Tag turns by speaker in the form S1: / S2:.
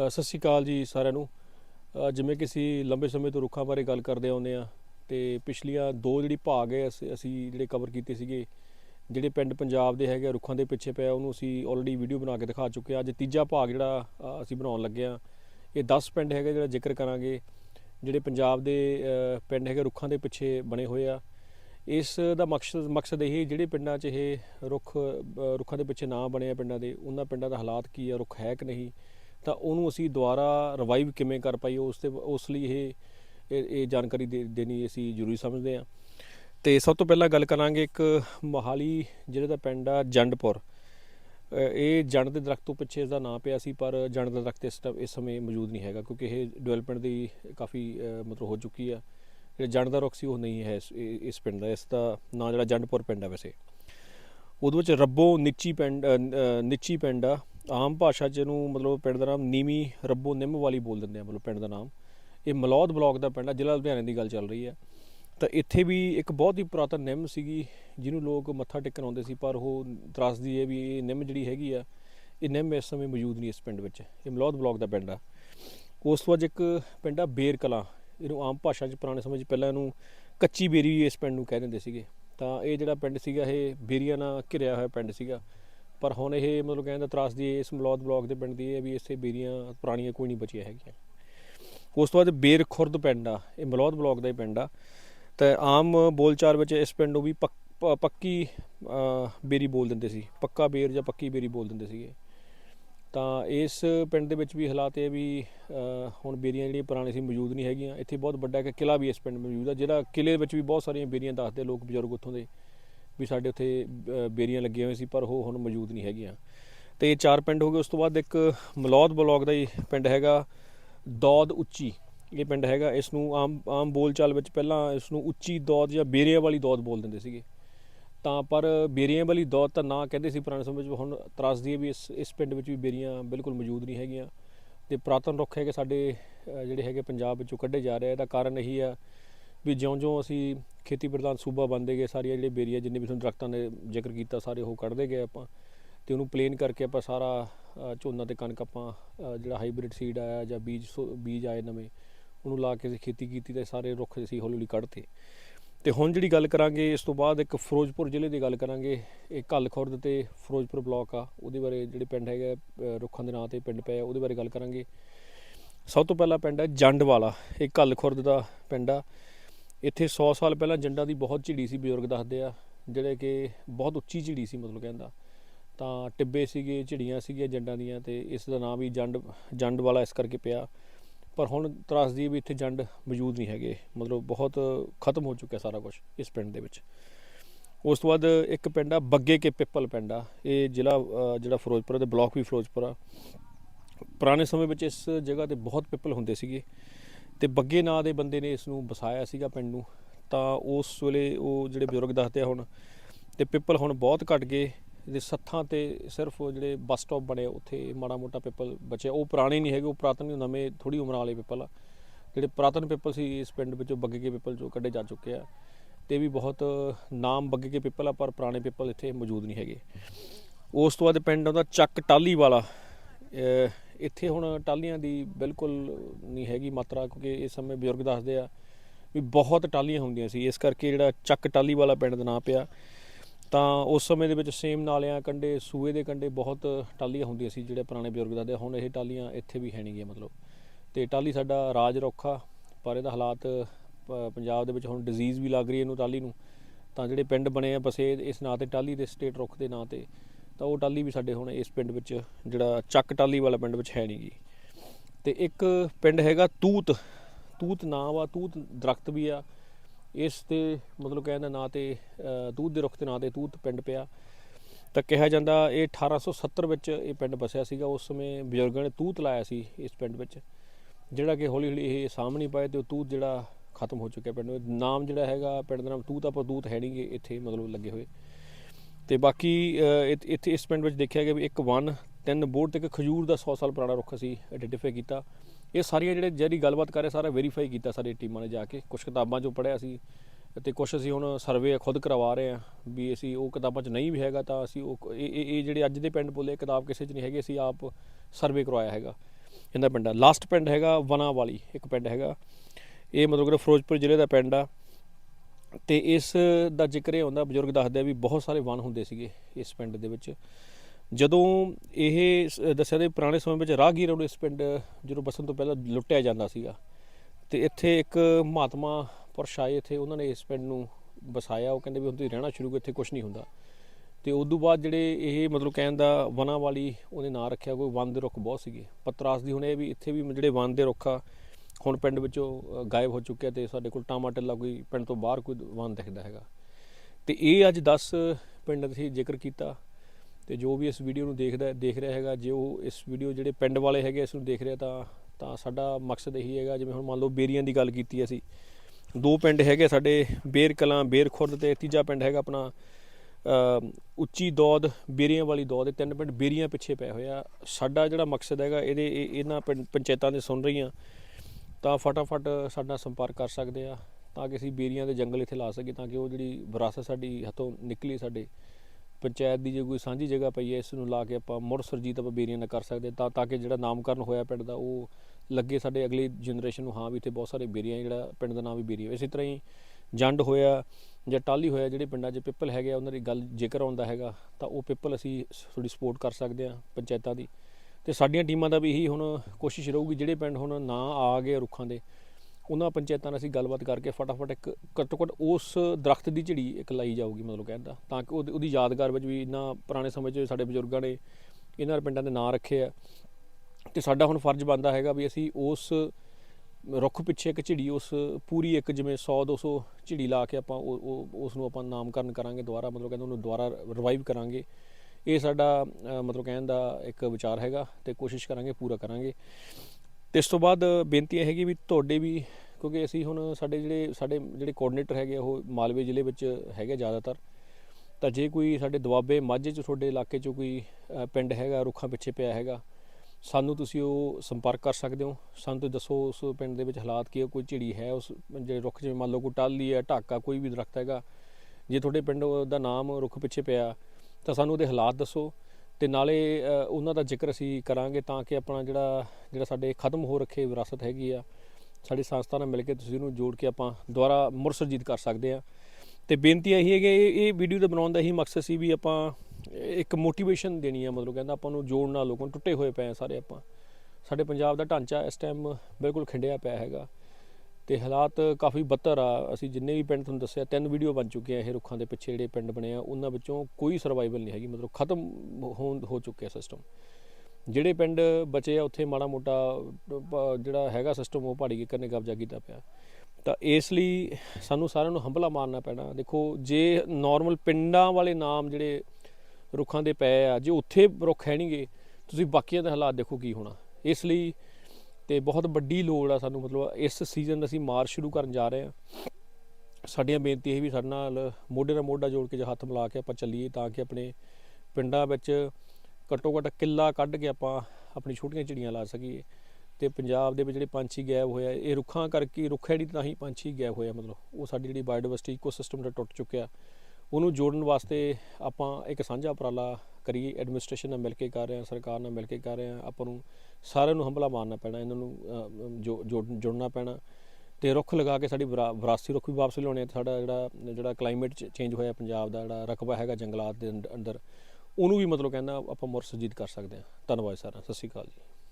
S1: ਸਤਿ ਸ਼੍ਰੀ ਅਕਾਲ ਜੀ ਸਾਰਿਆਂ ਨੂੰ। ਜਿਵੇਂ ਕਿ ਅਸੀਂ ਲੰਬੇ ਸਮੇਂ ਤੋਂ ਰੁੱਖਾਂ ਬਾਰੇ ਗੱਲ ਕਰਦੇ ਆਉਂਦੇ ਆ ਤੇ ਪਿਛਲੀਆਂ ਦੋ ਜਿਹੜੀ ਭਾਗ ਹੈ ਅਸੀਂ ਅਸੀਂ ਜਿਹੜੇ ਕਵਰ ਕੀਤੇ ਸੀਗੇ ਜਿਹੜੇ ਪਿੰਡ ਪੰਜਾਬ ਦੇ ਹੈਗੇ ਆ, ਰੁੱਖਾਂ ਦੇ ਪਿੱਛੇ ਪਿਆ ਉਹਨੂੰ ਅਸੀਂ ਆਲਰੇਡੀ ਵੀਡੀਓ ਬਣਾ ਕੇ ਦਿਖਾ ਚੁੱਕੇ ਆ ਅੱਜ ਤੀਜਾ ਭਾਗ ਜਿਹੜਾ ਅਸੀਂ ਬਣਾਉਣ ਲੱਗੇ ਆ ਇਹ 10 ਪਿੰਡ ਹੈਗੇ ਜਿਹੜਾ ਜ਼ਿਕਰ ਕਰਾਂਗੇ ਜਿਹੜੇ ਪੰਜਾਬ ਦੇ ਪਿੰਡ ਹੈਗੇ ਰੁੱਖਾਂ ਦੇ ਪਿੱਛੇ ਬਣੇ ਹੋਏ ਆ। ਇਸ ਦਾ ਮਕਸਦ ਮਕਸਦ ਇਹ ਜਿਹੜੇ ਪਿੰਡਾਂ 'ਚ ਇਹ ਰੁੱਖ ਰੁੱਖਾਂ ਦੇ ਪਿੱਛੇ ਨਾ ਬਣੇ ਆ ਪਿੰਡਾਂ ਦੇ ਉਹਨਾਂ ਪਿੰਡਾਂ ਦਾ ਹਾਲਾਤ ਕੀ ਆ ਰੁੱਖ ਹੈ ਕਿ ਨਹੀਂ ਤਾਂ ਉਹਨੂੰ ਅਸੀਂ ਦੁਬਾਰਾ ਰਿਵਾਈਵ ਕਿਵੇਂ ਕਰ ਪਾਈਏ ਉਸ ਤੇ ਉਸ ਲਈ ਇਹ ਇਹ ਇਹ ਜਾਣਕਾਰੀ ਦੇ- ਦੇਣੀ ਅਸੀਂ ਜ਼ਰੂਰੀ ਸਮਝਦੇ ਹਾਂ। ਤੇ ਸਭ ਤੋਂ ਪਹਿਲਾਂ ਗੱਲ ਕਰਾਂਗੇ ਇੱਕ ਮੋਹਾਲੀ ਜ਼ਿਲ੍ਹੇ ਦਾ ਪਿੰਡ ਆ ਜੰਡਪੁਰ। ਇਹ ਜੰਡ ਦੇ ਦਰਖਤ ਤੋਂ ਪਿੱਛੇ ਇਸ ਦਾ ਨਾਂ ਪਿਆ ਸੀ ਪਰ ਜੰਡ ਦਾ ਦਰਖਤ ਇਸ ਟ- ਇਸ ਸਮੇਂ ਮੌਜੂਦ ਨਹੀਂ ਹੈਗਾ ਕਿਉਂਕਿ ਇਹ ਡਿਵੈਲਪਮੈਂਟ ਦੀ ਕਾਫੀ ਮਤਲਬ ਹੋ ਚੁੱਕੀ ਆ। ਜਿਹੜਾ ਜੰਡ ਦਾ ਰੁੱਖ ਸੀ ਉਹ ਨਹੀਂ ਹੈ ਇਸ- ਪਿੰਡ ਦਾ। ਇਸ ਦਾ ਨਾਂ ਜਿਹੜਾ ਜੰਡਪੁਰ ਪਿੰਡ ਆ ਵੈਸੇ। ਉਹਦੇ ਵਿੱਚ ਰੱਬੋ ਨਿੱਚੀ ਪਿੰਡ ਅ, ਨਿੱਚੀ ਪਿੰਡ ਆ। ਆਮ ਭਾਸ਼ਾ 'ਚ ਇਹਨੂੰ ਮਤਲਬ ਪਿੰਡ ਦਾ ਨਾਮ ਨੀਵੀਂ ਰੱਬੋ ਨਿੰਮ ਵਾਲੀ ਬੋਲ ਦਿੰਦੇ ਆ, ਮਤਲਬ ਪਿੰਡ ਦਾ ਨਾਮ। ਇਹ ਮਲੌਦ ਬਲਾਕ ਦਾ ਪਿੰਡ ਆ, ਜ਼ਿਲ੍ਹਾ ਲੁਧਿਆਣੇ ਦੀ ਗੱਲ ਚੱਲ ਰਹੀ ਹੈ ਤਾਂ ਇੱਥੇ ਵੀ ਇੱਕ ਬਹੁਤ ਹੀ ਪੁਰਾਤਨ ਨਿੰਮ ਸੀਗੀ, ਜਿਹਨੂੰ ਲੋਕ ਮੱਥਾ ਟੇਕਣ ਆਉਂਦੇ ਸੀ, ਪਰ ਉਹ ਤਰਾਸਦੀ ਹੈ ਵੀ ਇਹ ਨਿੰਮ ਜਿਹੜੀ ਹੈਗੀ ਆ, ਇਹ ਨਿੰਮ ਇਸ ਸਮੇਂ ਮੌਜੂਦ ਨਹੀਂ ਇਸ ਪਿੰਡ ਵਿੱਚ। ਇਹ ਮਲੌਦ ਬਲਾਕ ਦਾ ਪਿੰਡ ਆ। ਉਸ ਤੋਂ ਬਾਅਦ ਇੱਕ ਪਿੰਡ ਆ ਬੇਰ ਕਲਾਂ ਇਹਨੂੰ ਆਮ ਭਾਸ਼ਾ 'ਚ ਪੁਰਾਣੇ ਸਮੇਂ 'ਚ ਪਹਿਲਾਂ ਇਹਨੂੰ ਕੱਚੀ ਬੇਰੀ ਇਸ ਪਿੰਡ ਨੂੰ ਕਹਿ ਦਿੰਦੇ ਸੀਗੇ। ਤਾਂ ਇਹ ਜਿਹੜਾ ਪਿੰਡ ਸੀਗਾ, ਇਹ ਬੇਰੀਆਂ ਨਾਲ ਘਿਰਿਆ ਹੋਇਆ ਪਿੰਡ ਸੀਗਾ। ਪਰ ਹੁਣ ਇਹ ਮਤਲਬ ਕਹਿੰਦਾ ਤਰਾਸ ਦੀ ਇਸ ਮਲੌਦ ਬਲਾਕ ਦੇ ਪਿੰਡ ਦੀ ਇਹ ਵੀ ਇੱਥੇ ਬੇਰੀਆਂ, ਪੁਰਾਣੀਆਂ ਕੋਈ ਨਹੀਂ ਬਚੀਆਂ ਹੈਗੀਆਂ। ਉਸ ਤੋਂ ਬਾਅਦ ਬੇਰ ਖੁਰਦ ਪਿੰਡ ਆ, ਇਹ ਮਲੌਦ ਬਲਾਕ ਦਾ ਹੀ ਪਿੰਡ ਆ। ਤੇ ਆਮ ਬੋਲਚਾਲ ਵਿੱਚ ਇਸ ਪਿੰਡ ਨੂੰ ਵੀ ਪੱਕ- ਪੱਕੀ ਬੇਰੀ ਬੋਲ ਦਿੰਦੇ ਸੀ। ਪੱਕਾ ਬੇਰ ਜਾਂ ਪੱਕੀ ਬੇਰੀ ਬੋਲ ਦਿੰਦੇ ਸੀਗੇ। ਤਾਂ ਇਸ ਪਿੰਡ ਦੇ ਵਿੱਚ ਵੀ ਹਾਲਾਤ ਇਹ ਵੀ ਹੁਣ ਬੇਰੀਆਂ ਜਿਹੜੀਆਂ ਪੁਰਾਣੀ ਸੀ ਮੌਜੂਦ ਨਹੀਂ ਹੈਗੀਆਂ। ਇੱਥੇ ਬਹੁਤ ਵੱਡਾ ਇੱਕ ਕਿਲਾ ਵੀ ਇਸ ਪਿੰਡ ਮੌਜੂਦ ਆ, ਜਿਹੜਾ ਕਿਲੇ ਵਿੱਚ ਵੀ ਬਹੁਤ ਸਾਰੀਆਂ ਬੇਰੀਆਂ ਦੱਸਦੇ ਲੋਕ ਬਜ਼ੁਰਗ ਉੱਥੋਂ ਦੇ। ਵੀ ਸਾਡੇ ਉੱਥੇ ਬੇਰੀਆਂ ਲੱਗੀਆਂ ਹੋਈਆਂ ਸੀ, ਪਰ ਉਹ ਹੁਣ ਮੌਜੂਦ ਨਹੀਂ ਹੈਗੀਆਂ। ਤੇ ਇਹ ਚਾਰ ਪਿੰਡ ਹੋ ਗਏ, ਉਸ ਤੋਂ ਬਾਅਦ ਇੱਕ ਮਲੌਦ ਬਲਾਕ ਦਾ ਹੀ ਪਿੰਡ ਹੈਗਾ, ਦੌਦ ਉੱਚੀ। ਇਹ ਪਿੰਡ ਹੈਗਾ ਇਸ ਨੂੰ ਆਮ ਆਮ ਬੋਲਚਾਲ ਵਿੱਚ ਪਹਿਲਾਂ ਇਸ ਨੂੰ ਉੱਚੀ ਦੌਦ ਜਾਂ ਬੇਰੀਆਂ ਵਾਲੀ ਦੌਦ ਬੋਲ ਦਿੰਦੇ ਸੀਗੇ। ਤਾਂ ਪਰ ਬੇਰੀਆਂ ਵਾਲੀ ਦੌਦ ਤਾਂ ਨਾ ਕਹਿੰਦੇ ਸੀ ਪੁਰਾਣੇ ਸਮੇਂ ਵਿੱਚ ਹੁਣ ਤਰਾਸਦੀ ਹੈ ਵੀ ਇਸ ਇਸ ਪਿੰਡ ਵਿੱਚ ਵੀ ਬੇਰੀਆਂ ਬਿਲਕੁਲ ਮੌਜੂਦ ਨਹੀਂ ਹੈਗੀਆਂ। ਤੇ ਪੁਰਾਤਨ ਰੁੱਖ ਹੈਗੇ ਸਾਡੇ ਜਿਹੜੇ ਹੈਗੇ ਪੰਜਾਬ ਵਿੱਚੋਂ ਕੱਢੇ ਜਾ ਰਹੇ ਆ। ਇਹਦਾ ਕਾਰਨ ਇਹੀ ਆ ਵੀ ਜਿਉਂ-ਜਿਉਂ ਅਸੀਂ ਖੇਤੀ ਪ੍ਰਧਾਨ ਸੂਬਾ ਬਣਦੇ ਗਏ ਸਾਰੀਆਂ ਜਿਹੜੇ ਬੇਰੀਆਂ ਜਿੰਨੇ ਵੀ ਤੁਹਾਨੂੰ ਦਰਖਤਾਂ ਦੇ ਜ਼ਿਕਰ ਕੀਤਾ ਸਾਰੇ ਉਹ ਕੱਢਦੇ ਗਏ ਆਪਾਂ। ਤੇ ਉਹਨੂੰ ਪਲੇਨ ਕਰਕੇ ਆਪਾਂ ਸਾਰਾ ਝੋਨਾ ਤੇ ਕਣਕ ਆਪਾਂ ਜਿਹੜਾ ਹਾਈਬ੍ਰਿਡ ਸੀਡ ਆਇਆ ਜਾਂ ਬੀਜ ਸੋ- ਬੀਜ ਆਏ ਨਵੇਂ ਉਹਨੂੰ ਲਾ ਕੇ ਅਸੀਂ ਖੇਤੀ ਕੀਤੀ ਤੇ ਸਾਰੇ ਰੁੱਖ ਅਸੀਂ ਹੌਲੀ ਹੌਲੀ ਕੱਢਤੇ। ਤੇ ਹੁਣ ਜਿਹੜੀ ਗੱਲ ਕਰਾਂਗੇ ਇਸ ਤੋਂ ਬਾਅਦ ਇੱਕ ਫਿਰੋਜ਼ਪੁਰ ਜ਼ਿਲ੍ਹੇ ਦੀ ਗੱਲ ਕਰਾਂਗੇ। ਇਹ ਕੱਲ ਖੁਰਦ ਤੇ ਫਿਰੋਜ਼ਪੁਰ ਬਲਾਕ ਆ ਉਹਦੇ ਬਾਰੇ ਜਿਹੜੇ ਪਿੰਡ ਹੈਗੇ ਅ, ਰੁੱਖਾਂ ਦੇ ਨਾਂ ਤੇ ਪਿੰਡ ਪਏ ਆ ਉਹਦੇ ਬਾਰੇ ਗੱਲ ਕਰਾਂਗੇ। ਸਭ ਤੋਂ ਪਹਿਲਾ ਪਿੰਡ ਹੈ ਜੰਡ ਵਾਲਾ ਇਹ ਕੱਲ ਖੁਰਦ ਦਾ ਪਿੰਡ ਆ। ਇੱਥੇ 100 ਸਾਲ ਪਹਿਲਾਂ ਜੰਡਾਂ ਦੀ ਬਹੁਤ ਝਿੜੀ ਸੀ, ਬਜ਼ੁਰਗ ਦੱਸਦੇ ਆ, ਜਿਹੜੇ ਕਿ ਬਹੁਤ ਉੱਚੀ ਝਿੜੀ ਸੀ ਮਤਲਬ ਕਹਿੰਦਾ। ਤਾਂ ਟਿੱਬੇ ਸੀਗੇ, ਝਿੜੀਆਂ ਸੀਗੀਆਂ ਜੰਡਾਂ ਦੀਆਂ ਤੇ ਇਸ ਦਾ ਨਾਮ ਵੀ ਜੰਡ ਜੰਡ ਵਾਲਾ ਇਸ ਕਰਕੇ ਪਿਆ। ਪਰ ਹੁਣ ਤਰਾਸਦੀ ਵੀ ਇੱਥੇ ਜੰਡ ਮੌਜੂਦ ਨਹੀਂ ਹੈਗੇ, ਮਤਲਬ ਬਹੁਤ ਖਤਮ ਹੋ ਚੁੱਕਿਆ ਸਾਰਾ ਕੁਝ ਇਸ ਪਿੰਡ ਦੇ ਵਿੱਚ। ਉਸ ਤੋਂ ਬਾਅਦ ਇੱਕ ਪਿੰਡ ਆ, ਬੱਗੇ ਕੇ ਪਿੱਪਲ ਪਿੰਡ ਆ। ਇਹ ਜ਼ਿਲ੍ਹਾ ਜਿਹੜਾ ਫਿਰੋਜ਼ਪੁਰ ਦੇ ਬਲਾਕ ਵੀ ਫਿਰੋਜ਼ਪੁਰ ਆ। ਪੁਰਾਣੇ ਸਮੇਂ ਵਿੱਚ ਇਸ ਜਗ੍ਹਾ ਤੇ ਬਹੁਤ ਪਿੱਪਲ ਹੁੰਦੇ ਸੀਗੇ। ਤੇ ਬੱਗੇ ਨਾਂ ਦੇ ਬੰਦੇ ਨੇ ਇਸ ਨੂੰ ਵਸਾਇਆ ਸੀਗਾ ਪਿੰਡ ਨੂੰ। ਤਾਂ ਉਸ ਵੇਲੇ ਉਹ ਜਿਹੜੇ ਬਜ਼ੁਰਗ ਦੱਸਦੇ ਆ ਹੁਣ, ਤੇ ਪਿੱਪਲ ਹੁਣ ਬਹੁਤ ਘਟ ਗਏ ਇਹਦੇ ਸੱਥਾਂ ਤੇ ਸਿਰਫ ਉਹ ਜਿਹੜੇ ਬੱਸ ਸਟਾਪ ਬਣੇ ਉੱਥੇ ਮਾੜਾ ਮੋਟਾ ਪਿੱਪਲ ਬਚਿਆ। ਉਹ ਪੁਰਾਣੇ ਨਹੀਂ ਹੈਗੇ, ਉਹ ਪੁਰਾਤਨ ਨਵੇਂ ਥੋੜੀ ਉਮਰ ਵਾਲੇ ਪਿੱਪਲ ਆ। ਜਿਹੜੇ ਪੁਰਾਤਨ ਪਿੱਪਲ ਸੀ, ਇਸ ਪਿੰਡ ਵਿੱਚੋਂ ਬੱਗੇ ਕੇ ਪਿੱਪਲ ਜੋ ਕੱਢੇ ਜਾ ਚੁੱਕੇ ਆ। ਤੇ ਵੀ ਬਹੁਤ ਨਾਮ ਬੱਗੇ ਕੇ ਪਿੱਪਲ ਆ, ਪਰ ਪੁਰਾਣੇ ਪਿੱਪਲ ਇੱਥੇ ਮੌਜੂਦ ਨਹੀਂ ਹੈਗੇ। ਉਸ ਤੋਂ ਬਾਅਦ ਪਿੰਡ ਆਉਂਦਾ ਚੱਕ ਟਾਲੀ ਵਾਲਾ ਇੱਥੇ ਹੁਣ ਟਾਲੀਆਂ ਦੀ ਬਿਲਕੁਲ ਨਹੀਂ ਹੈਗੀ ਮਾਤਰਾ, ਕਿਉਂਕਿ ਇਸ ਸਮੇਂ ਬਜ਼ੁਰਗ ਦੱਸਦੇ ਆ ਵੀ ਬਹੁਤ ਟਾਲੀਆਂ ਹੁੰਦੀਆਂ ਸੀ। ਇਸ ਕਰਕੇ ਜਿਹੜਾ ਚੱਕ ਟਾਲੀ ਵਾਲਾ ਪਿੰਡ ਦਾ ਨਾਂ ਪਿਆ, ਤਾਂ ਉਸ ਸਮੇਂ ਦੇ ਵਿੱਚ ਸੇਮ ਨਾਲਿਆਂ ਕੰਡੇ ਸੂਏ ਦੇ ਕੰਡੇ ਬਹੁਤ ਟਾਲੀਆਂ ਹੁੰਦੀਆਂ ਸੀ, ਜਿਹੜੇ ਪੁਰਾਣੇ ਬਜ਼ੁਰਗ ਦੱਸਦੇ ਆ। ਹੁਣ ਇਹ ਟਾਲੀਆਂ ਇੱਥੇ ਵੀ ਹੈ ਨਹੀਂ ਗੀਆਂ ਮਤਲਬ। ਤੇ ਟਾਲੀ ਸਾਡਾ ਰਾਜ ਰੁੱਖਾ, ਪਰ ਇਹਦਾ ਹਾਲਾਤ ਪ- ਪੰਜਾਬ ਦੇ ਵਿੱਚ ਹੁਣ ਡਿਜ਼ੀਜ਼ ਵੀ ਲੱਗ ਰਹੀ ਹੈ ਇਹਨੂੰ ਟਾਲੀ ਨੂੰ। ਤਾਂ ਜਿਹੜੇ ਪਿੰਡ ਬਣੇ ਆ ਬਸੇ ਇਸ ਨਾਂ ਤੇ ਟਾਲੀ ਦੇ ਸਟੇਟ ਰੁੱਖ ਦੇ ਨਾਂ ਤੇ। ਤਾਂ ਉਹ ਟਾਲੀ ਵੀ ਸਾਡੇ ਹੁਣ ਇਸ ਪਿੰਡ ਵਿੱਚ ਜਿਹੜਾ ਚੱਕ ਟਾਲੀ ਵਾਲਾ ਪਿੰਡ ਵਿੱਚ ਹੈ ਨਹੀਂ ਜੀ ਤੇ ਇੱਕ ਪਿੰਡ ਹੈਗਾ ਤੂਤ ਤੂਤ ਨਾਂ ਵਾ ਤੂਤ ਦਰਖਤ ਵੀ ਆ। ਇਸ ਤੇ ਮਤਲਬ ਕਹਿੰਦਾ ਨਾਂ ਤੇ ਤੂਤ ਦੇ ਰੁੱਖ ਦੇ ਨਾਂ ਤੇ ਤੂਤ ਪਿੰਡ ਪਿਆ। ਤਾਂ ਕਿਹਾ ਜਾਂਦਾ ਇਹ 1870 ਵਿੱਚ ਇਹ ਪਿੰਡ ਬਸਿਆ ਸੀਗਾ। ਉਸ ਸਮੇਂ ਬਜ਼ੁਰਗਾਂ ਨੇ ਤੂਤ ਲਾਇਆ ਸੀ ਇਸ ਪਿੰਡ ਵਿੱਚ। ਜਿਹੜਾ ਕਿ ਹੌਲੀ ਹੌਲੀ ਇਹ ਸਾਹਮਣੇ ਪਾਏ ਤੇ ਉਹ ਤੂਤ ਜਿਹੜਾ ਖਤਮ ਹੋ ਚੁੱਕਿਆ ਪਿੰਡ ਨਾਮ ਜਿਹੜਾ ਹੈਗਾ ਪਿੰਡ ਦਾ ਨਾਮ ਤੂਤ ਆਪਾਂ ਤੂਤ ਹੈ ਨਹੀਂਗੇ ਇੱਥੇ ਮਤਲਬ ਲੱਗੇ ਹੋਏ। ਤੇ ਬਾਕੀ ਅ, ਇੱਥੇ ਇਸ ਪਿੰਡ ਵਿੱਚ ਦੇਖਿਆ ਗਿਆ ਵੀ ਇੱਕ ਵਨ ਤਿੰਨ ਬੋਰਡ ਤੇ ਇੱਕ ਖਜੂਰ ਦਾ 100 ਸਾਲ ਪੁਰਾਣਾ ਰੁੱਖ ਅਸੀਂ ਆਈਡੈਂਟੀਫਾਈ ਕੀਤਾ। ਇਹ ਸਾਰੀਆਂ ਜਿਹੜੇ ਜਿਹੜੀ ਗੱਲਬਾਤ ਕਰ ਰਹੇ ਸਾਰਾ ਵੈਰੀਫਾਈ ਕੀਤਾ ਸਾਡੀ ਟੀਮਾਂ ਨੇ ਜਾ ਕੇ। ਕੁਝ ਕਿਤਾਬਾਂ 'ਚੋਂ ਪੜ੍ਹਿਆ ਸੀ ਤੇ ਕੁਝ ਅਸੀਂ ਹੁਣ ਸਰਵੇ ਖੁਦ ਕਰਵਾ ਰਹੇ ਹਾਂ ਵੀ ਅਸੀਂ ਉਹ ਕਿਤਾਬਾਂ 'ਚ ਨਹੀਂ ਵੀ ਹੈਗਾ ਤਾਂ ਅਸੀਂ ਉਹ ਇਹ ਇਹ- ਇਹ ਜਿਹੜੇ ਅੱਜ ਦੇ ਪਿੰਡ ਬੋਲੇ ਕਿਤਾਬ ਕਿਸੇ 'ਚ ਨਹੀਂ ਹੈਗੀ ਅਸੀਂ ਆਪ ਸਰਵੇ ਕਰਵਾਇਆ ਹੈਗਾ। ਇਹਦਾ ਪਿੰਡ ਆ। ਲਾਸਟ ਪਿੰਡ ਹੈਗਾ ਵਨਾ ਵਾਲੀ ਇੱਕ ਪਿੰਡ ਹੈਗਾ। ਇਹ ਮਤਲਬ ਕਿ ਫਿਰੋਜ਼ਪੁਰ ਜ਼ਿਲ੍ਹੇ ਦਾ ਪਿੰਡ ਆ। ਤੇ ਇਸ ਦਾ ਜ਼ਿਕਰ ਇਹ ਆਉਂਦਾ ਬਜ਼ੁਰਗ ਦੱਸਦੇ ਆ ਵੀ ਬਹੁਤ ਸਾਰੇ ਵਨ ਹੁੰਦੇ ਸੀਗੇ ਇਸ ਪਿੰਡ ਦੇ ਵਿੱਚ। ਜਦੋਂ ਇਹ ਦੱਸਿਆ ਦੇ ਪੁਰਾਣੇ ਸਮੇਂ ਵਿੱਚ ਰਾਹਗੀਰਾਂ ਨੂੰ ਇਸ ਪਿੰਡ ਜਦੋਂ ਬਸਣ ਤੋਂ ਪਹਿਲਾਂ ਲੁੱਟਿਆ ਜਾਂਦਾ ਸੀਗਾ। ਤੇ ਇੱਥੇ ਇੱਕ ਮਹਾਤਮਾ ਪੁਰਸ਼ ਆਏ ਇੱਥੇ, ਉਹਨਾਂ ਨੇ ਇਸ ਪਿੰਡ ਨੂੰ ਵਸਾਇਆ। ਉਹ ਕਹਿੰਦੇ ਵੀ ਹੁਣ ਤੁਸੀਂ ਰਹਿਣਾ ਸ਼ੁਰੂ ਕਰੋ, ਇੱਥੇ ਕੁਝ ਨਹੀਂ ਹੁੰਦਾ। ਤੇ ਉਸ ਤੋਂ ਬਾਅਦ ਜਿਹੜੇ ਇਹ ਮਤਲਬ ਕਹਿਣ ਦਾ ਵਨਾਂ ਵਾਲੀ ਉਹਨੇ ਨਾਂ ਰੱਖਿਆ, ਕੋਈ ਵਨ ਦੇ ਰੁੱਖ ਬਹੁਤ ਸੀਗੇ। ਪਤਰਾਸ ਦੀ ਹੁਣ ਇਹ ਵੀ ਇੱਥੇ ਵੀ ਜਿਹੜੇ ਵਨ ਦੇ ਰੁੱਖ ਆ ਹੁਣ ਪਿੰਡ ਵਿੱਚੋਂ ਗਾਇਬ ਹੋ ਚੁੱਕਿਆ ਤੇ ਸਾਡੇ ਕੋਲ ਟਾਮਾ ਟਾਮਾਟੱਲਾ ਕੋਈ ਪਿੰਡ ਤੋਂ ਬਾਹਰ ਕੋਈ ਵਾਹਨ ਦਿਖਦਾ ਹੈਗਾ। ਤੇ ਇਹ ਅੱਜ 10 ਪਿੰਡ ਅਸੀਂ ਜ਼ਿਕਰ ਕੀਤਾ ਤੇ ਜੋ ਵੀ ਇਸ ਵੀਡੀਓ ਨੂੰ ਦੇਖਦਾ, ਦੇਖ ਰਿਹਾ ਹੈਗਾ, ਜੇ ਉਹ ਇਸ ਵੀਡੀਓ ਜਿਹੜੇ ਪਿੰਡ ਵਾਲੇ ਹੈਗੇ ਇਸ ਨੂੰ ਦੇਖ ਰਿਹਾ ਤਾਂ ਤਾਂ ਸਾਡਾ ਮਕਸਦ ਇਹੀ ਹੈਗਾ, ਜਿਵੇਂ ਹੁਣ ਮੰਨ ਲਓ ਬੇਰੀਆਂ ਦੀ ਗੱਲ ਕੀਤੀ ਅਸੀਂ। ਦੋ ਪਿੰਡ ਹੈਗੇ ਸਾਡੇ, ਬੇਰ ਕਲਾਂ, ਬੇਰ ਖੁਰਦ ਤੇ ਤੀਜਾ ਪਿੰਡ ਹੈਗਾ ਆਪਣਾ ਉੱਚੀ ਦੌਦ, ਬੇਰੀਆਂ ਵਾਲੀ ਦੌਦ ਇਹ ਤਿੰਨ ਪਿੰਡ ਬੇਰੀਆਂ ਪਿੱਛੇ ਪਏ ਹੋਇਆ ਸਾਡਾ ਜਿਹੜਾ ਮਕਸਦ ਹੈਗਾ, ਇਹਦੇ, ਇਹ- ਇਹਨਾਂ ਪਿੰਡ ਪੰਚਾਇਤਾਂ ਦੇ ਸੁਣ ਰਹੀਆਂ। ਤਾਂ ਫਟਾਫਟ ਸਾਡਾ ਸੰਪਰਕ ਕਰ ਸਕਦੇ ਆ, ਤਾਂ ਕਿ ਅਸੀਂ ਬੇਰੀਆਂ ਦੇ ਜੰਗਲ ਇੱਥੇ ਲਾ ਸਕੀਏ, ਤਾਂ ਕਿ ਉਹ ਜਿਹੜੀ ਵਿਰਾਸਤ ਸਾਡੀ ਹੱਥੋਂ ਨਿਕਲੀ ਸਾਡੇ ਪੰਚਾਇਤ ਦੀ ਜੇ ਕੋਈ ਸਾਂਝੀ ਜਗ੍ਹਾ ਪਈ ਹੈ, ਇਸ ਨੂੰ ਲਾ ਕੇ ਆਪਾਂ ਮੁੜ ਸੁਰਜੀਤ ਆਪਾਂ ਬੇਰੀਆਂ ਨਾਲ ਕਰ ਸਕਦੇ ਹਾਂ ਤਾਂ ਤਾਂ ਕਿ ਜਿਹੜਾ ਨਾਮਕਰਨ ਹੋਇਆ ਪਿੰਡ ਦਾ, ਉਹ ਲੱਗੇ ਸਾਡੇ ਅਗਲੀ ਜਨਰੇਸ਼ਨ ਨੂੰ, ਹਾਂ ਵੀ ਇੱਥੇ ਬਹੁਤ ਸਾਰੇ ਬੇਰੀਆਂ ਜਿਹੜਾ ਪਿੰਡ ਦਾ ਨਾਮ ਵੀ ਬੇਰੀਆਂ ਇਸੇ ਤਰ੍ਹਾਂ ਹੀ ਜੰਡ ਹੋਇਆ ਜਾਂ ਟਾਲੀ ਹੋਇਆ, ਜਿਹੜੇ ਪਿੰਡਾਂ 'ਚ ਪਿੱਪਲ ਹੈਗੇ ਆ, ਉਹਨਾਂ ਦੀ ਗੱਲ ਜ਼ਿਕਰ ਆਉਂਦਾ ਹੈਗਾ, ਤਾਂ ਉਹ ਪਿੱਪਲ ਅਸੀਂ ਥੋੜੀ ਸਪੋਰਟ ਕਰ ਸਕਦੇ ਹਾਂ ਪੰਚਾਇਤਾਂ ਦੀ। ਤੇ ਸਾਡੀਆਂ ਟੀਮਾਂ ਦਾ ਵੀ ਇਹੀ ਹੁਣ ਕੋਸ਼ਿਸ਼ ਰਹੂਗੀ, ਜਿਹੜੇ ਪਿੰਡ ਹੁਣ ਨਾ ਆ ਗਏ ਰੁੱਖਾਂ ਦੇ, ਉਹਨਾਂ ਪੰਚਾਇਤਾਂ ਨਾਲ ਅਸੀਂ ਗੱਲਬਾਤ ਕਰਕੇ ਫਟਾਫਟ ਇੱਕ ਘੱਟੋ ਘੱਟ ਉਸ ਦਰਖਤ ਦੀ ਝੜੀ ਇੱਕ ਲਾਈ ਜਾਊਗੀ ਮਤਲਬ ਕਹਿੰਦਾ ਤਾਂ ਕਿ ਉਹਦੀ ਯਾਦਗਾਰ ਵਿੱਚ ਵੀ ਇੰਨਾ ਪੁਰਾਣੇ ਸਮੇਂ 'ਚ ਸਾਡੇ ਬਜ਼ੁਰਗਾਂ ਨੇ ਇਹਨਾਂ ਪਿੰਡਾਂ ਦੇ ਨਾਂ ਰੱਖੇ ਆ। ਤੇ ਸਾਡਾ ਹੁਣ ਫਰਜ਼ ਬਣਦਾ ਹੈਗਾ ਵੀ ਅਸੀਂ ਉਸ ਰੁੱਖ ਪਿੱਛੇ ਇੱਕ ਝਿੜੀ, ਉਸ ਪੂਰੀ ਇੱਕ ਜਿਵੇਂ 100 200 ਝਿੜੀ ਲਾ ਕੇ ਆਪਾਂ ਉਹ, ਉਹ- ਉਸ ਨੂੰ ਆਪਾਂ ਨਾਮਕਰਨ ਕਰਾਂਗੇ ਦੁਬਾਰਾ, ਮਤਲਬ ਕਹਿੰਦੇ ਉਹਨੂੰ ਦੁਬਾਰਾ ਰਿਵਾਈਵ ਕਰਾਂਗੇ। ਇਹ ਸਾਡਾ ਮਤਲਬ ਕਹਿਣ ਦਾ ਇੱਕ ਵਿਚਾਰ ਹੈਗਾ ਤੇ ਕੋਸ਼ਿਸ਼ ਕਰਾਂਗੇ ਪੂਰਾ ਕਰਾਂਗੇ। ਤੇ ਇਸ ਤੋਂ ਬਾਅਦ ਬੇਨਤੀ ਇਹ ਹੈਗੀ ਵੀ ਤੁਹਾਡੇ ਵੀ ਕਿਉਂਕਿ ਅਸੀਂ ਹੁਣ ਸਾਡੇ ਜਿਹੜੇ ਸਾਡੇ ਜਿਹੜੇ ਕੋਆਰਡੀਨੇਟਰ ਹੈਗੇ ਆ, ਉਹ ਮਾਲਵੇ ਜ਼ਿਲ੍ਹੇ ਵਿੱਚ ਹੈਗੇ ਜ਼ਿਆਦਾਤਰ। ਤਾਂ ਜੇ ਕੋਈ ਸਾਡੇ ਦੁਆਬੇ ਮਾਝੇ ਚ ਤੁਹਾਡੇ ਇਲਾਕੇ ਚ ਕੋਈ ਪਿੰਡ ਹੈਗਾ ਰੁੱਖਾਂ ਪਿੱਛੇ ਪਿਆ ਹੈਗਾ ਸਾਨੂੰ ਤੁਸੀਂ ਉਹ ਸੰਪਰਕ ਕਰ ਸਕਦੇ ਹੋ। ਸਾਨੂੰ ਤੁਸੀਂ ਦੱਸੋ ਉਸ ਪਿੰਡ ਦੇ ਵਿੱਚ ਹਾਲਾਤ ਕੀ ਹੈ ਕੋਈ ਝਿੜੀ ਹੈ ਉਸ ਜਿਹੜੇ ਰੁੱਖ ਜਿਵੇਂ ਮੰਨ ਲਓ ਕੋਈ ਟਾਹਲੀ ਹੈ ਢਾਕਾ ਕੋਈ ਵੀ ਦਰਖਤ ਹੈਗਾ ਜੇ ਤੁਹਾਡੇ ਪਿੰਡ ਦਾ ਨਾਮ ਰੁੱਖ ਪਿੱਛੇ ਪਿਆ ਤਾਂ ਸਾਨੂੰ ਉਹਦੇ ਹਾਲਾਤ ਦੱਸੋ ਤੇ ਨਾਲੇ ਉਹਨਾਂ ਦਾ ਜ਼ਿਕਰ ਅਸੀਂ ਕਰਾਂਗੇ ਤਾਂ ਕਿ ਆਪਣਾ ਜਿਹੜਾ ਜਿਹੜਾ ਸਾਡੇ ਖਤਮ ਹੋ ਰੱਖੇ ਵਿਰਾਸਤ ਹੈਗੀ ਆ, ਸਾਡੀ ਸੰਸਥਾ ਨਾਲ ਮਿਲ ਕੇ ਤੁਸੀਂ ਉਹਨੂੰ ਜੋੜ ਕੇ ਆਪਾਂ ਦੁਬਾਰਾ ਮੁਰਸਰਜੀਤ ਕਰ ਸਕਦੇ ਆ। ਤੇ ਬੇਨਤੀ ਇਹੀ ਹੈ ਕਿ ਇਹ ਵੀਡੀਓ ਦਾ ਬਣਾਉਣ ਦਾ ਇਹੀ ਮਕਸਦ ਸੀ ਵੀ ਆਪਾਂ ਇੱਕ ਮੋਟੀਵੇਸ਼ਨ ਦੇਣੀ ਆ, ਮਤਲਬ ਕਹਿੰਦਾ ਆਪਾਂ ਨੂੰ ਨਾਲ ਲੋਕਾਂ ਨੂੰ ਟੁੱਟੇ ਹੋਏ ਪਏ ਆ ਸਾਰੇ ਆਪਾਂ। ਸਾਡੇ ਪੰਜਾਬ ਦਾ ਢਾਂਚਾ ਇਸ ਟਾਈਮ ਬਿਲਕੁਲ ਖਿੰਡਿਆ ਪਿਆ ਹੈਗਾ। ਤੇ ਹਾਲਾਤ ਕਾਫੀ ਬੱਤਰ ਆ। ਅਸੀਂ ਜਿੰਨੇ ਵੀ ਪਿੰਡ ਤੁਹਾਨੂੰ ਦੱਸਿਆ, ਤਿੰਨ ਵੀਡੀਓ ਬਣ ਚੁੱਕੇ ਆ ਇਹ ਰੁੱਖਾਂ ਦੇ ਪਿੱਛੇ ਜਿਹੜੇ ਪਿੰਡ ਬਣੇ ਆ, ਉਹਨਾਂ ਵਿੱਚੋਂ ਕੋਈ ਸਰਵਾਈਵਲ ਨਹੀਂ ਹੈਗੀ, ਮਤਲਬ ਖਤਮ ਹੋ ਹੋ ਚੁੱਕਿਆ ਸਿਸਟਮ ਜਿਹੜੇ ਪਿੰਡ ਬਚੇ ਆ, ਉੱਥੇ ਮਾੜਾ ਮੋਟਾ ਜਿਹੜਾ ਹੈਗਾ ਸਿਸਟਮ ਉਹ ਪਹਾੜੀ ਕਿੱਕਰ ਨੇ ਕਬਜ਼ਾ ਕੀਤਾ ਪਿਆ। ਤਾਂ ਇਸ ਲਈ ਸਾਨੂੰ ਸਾਰਿਆਂ ਨੂੰ ਹੰਭਲਾ ਮਾਰਨਾ ਪੈਣਾ। ਦੇਖੋ, ਜੇ ਨਾਰਮਲ ਪਿੰਡਾਂ ਵਾਲੇ ਨਾਮ ਜਿਹੜੇ ਰੁੱਖਾਂ ਦੇ ਪਏ ਆ, ਜੇ ਉੱਥੇ ਰੁੱਖ ਹੈ ਨਹੀਂਗੇ ਤੁਸੀਂ ਬਾਕੀਆਂ ਦੇ ਹਾਲਾਤ ਦੇਖੋ ਕੀ ਹੋਣਾ। ਇਸ ਲਈ ਤੇ ਬਹੁਤ ਵੱਡੀ ਲੋੜ ਆ ਸਾਨੂੰ, ਮਤਲਬ ਇਸ ਸੀਜ਼ਨ ਅਸੀਂ ਮਾਰਚ ਸ਼ੁਰੂ ਕਰਨ ਜਾ ਰਹੇ ਹਾਂ। ਸਾਡੀਆਂ ਬੇਨਤੀ ਇਹ ਵੀ ਸਾਡੇ ਨਾਲ ਮੋਢੇ ਨਾਲ ਮੋਢਾ ਜੋੜ ਕੇ ਜੇ ਹੱਥ ਮਿਲਾ ਕੇ ਆਪਾਂ ਚੱਲੀਏ ਤਾਂ ਕਿ ਆਪਣੇ ਪਿੰਡਾਂ ਵਿੱਚ ਘੱਟੋ ਘੱਟ ਕਿੱਲਾ ਕੱਢ ਕੇ ਆਪਾਂ ਆਪਣੀ ਛੋਟੀਆਂ ਚਿੜੀਆਂ ਲਾ ਸਕੀਏ। ਤੇ ਪੰਜਾਬ ਦੇ ਵਿੱਚ ਜਿਹੜੇ ਪੰਛੀ ਗਾਇਬ ਹੋਇਆ ਇਹ ਰੁੱਖਾਂ ਕਰਕੇ ਰੁੱਖ ਰੁੱਖੜੀ ਤਾਂ ਹੀ ਪੰਛੀ ਗਾਇਬ ਹੋਇਆ ਮਤਲਬ ਉਹ ਸਾਡੀ ਜਿਹੜੀ ਬਾਇਓਡਾਇਵਰਸਿਟੀ ਇਕੋਸਿਸਟਮ ਦਾ ਟੁੱਟ ਚੁੱਕਿਆ। ਉਹਨੂੰ ਜੋੜਨ ਵਾਸਤੇ ਆਪਾਂ ਇੱਕ ਸਾਂਝਾ ਉਪਰਾਲਾ ਕਰੀਏ ਐਡਮਿਨਿਸਟ੍ਰੇਸ਼ਨ ਨਾਲ ਮਿਲ ਕੇ ਕਰ ਰਹੇ ਹਾਂ, ਸਰਕਾਰ ਨਾਲ ਮਿਲ ਕੇ ਕਰ ਰਹੇ ਹਾਂ, ਆਪਾਂ ਨੂੰ ਸਾਰਿਆਂ ਨੂੰ ਹੰਭਲਾ ਮਾਰਨਾ ਪੈਣਾ, ਇਹਨਾਂ ਨੂੰ ਜੋ- ਜੋੜ- ਜੁੜਨਾ ਪੈਣਾ ਤੇ ਰੁੱਖ ਲਗਾ ਕੇ ਸਾਡੀ ਵਿਰਾ- ਵਿਰਾਸਤੀ ਰੁੱਖ ਵੀ ਵਾਪਸ ਲਿਆਉਣੇ ਆ ਤੇ ਸਾਡਾ ਜਿਹੜਾ ਜਿਹੜਾ ਕਲਾਈਮੇਟ ਚੇਂਜ ਹੋਇਆ ਪੰਜਾਬ ਦਾ, ਜਿਹੜਾ ਰਕਬਾ ਹੈਗਾ ਜੰਗਲਾਤ ਦੇ ਅੰਦ- ਅੰਦਰ, ਉਹਨੂੰ ਵੀ ਮਤਲਬ ਕਹਿੰਦਾ ਆਪਾਂ ਮੁਰਸਜੀਤ ਕਰ ਸਕਦੇ ਹਾਂ। ਧੰਨਵਾਦ ਸਾਰਾ ਸਤਿ ਸ਼੍ਰੀ ਅਕਾਲ ਜੀ।